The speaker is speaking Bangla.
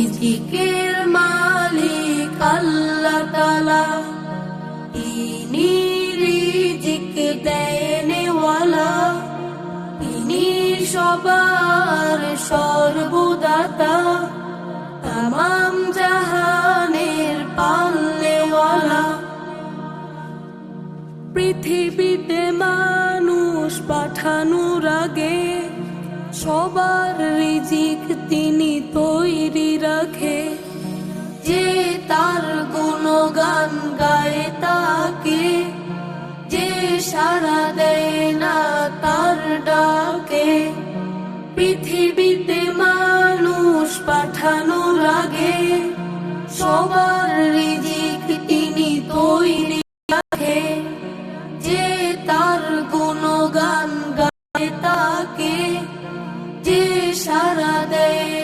রিজিকের মালিক আল্লাহ তালা তিনি রিজিক দেনেওয়ালা। তিনি সবার সর্বদাতা। তামাম জাহানের পাল্লেওয়ালা পৃথিবীতে মানুষ পাঠানোর আগে সবার রিজিক তিনি যে তার গুণগান গায় তাকে, যে সারা দেয় না তার ডাকে। পৃথিবীতে মানুষ পাঠানো লাগে সবার রিজিক তিনি তৈরি রাখে। যে তার গুণগান গায় তাকে, যে সারা দেয়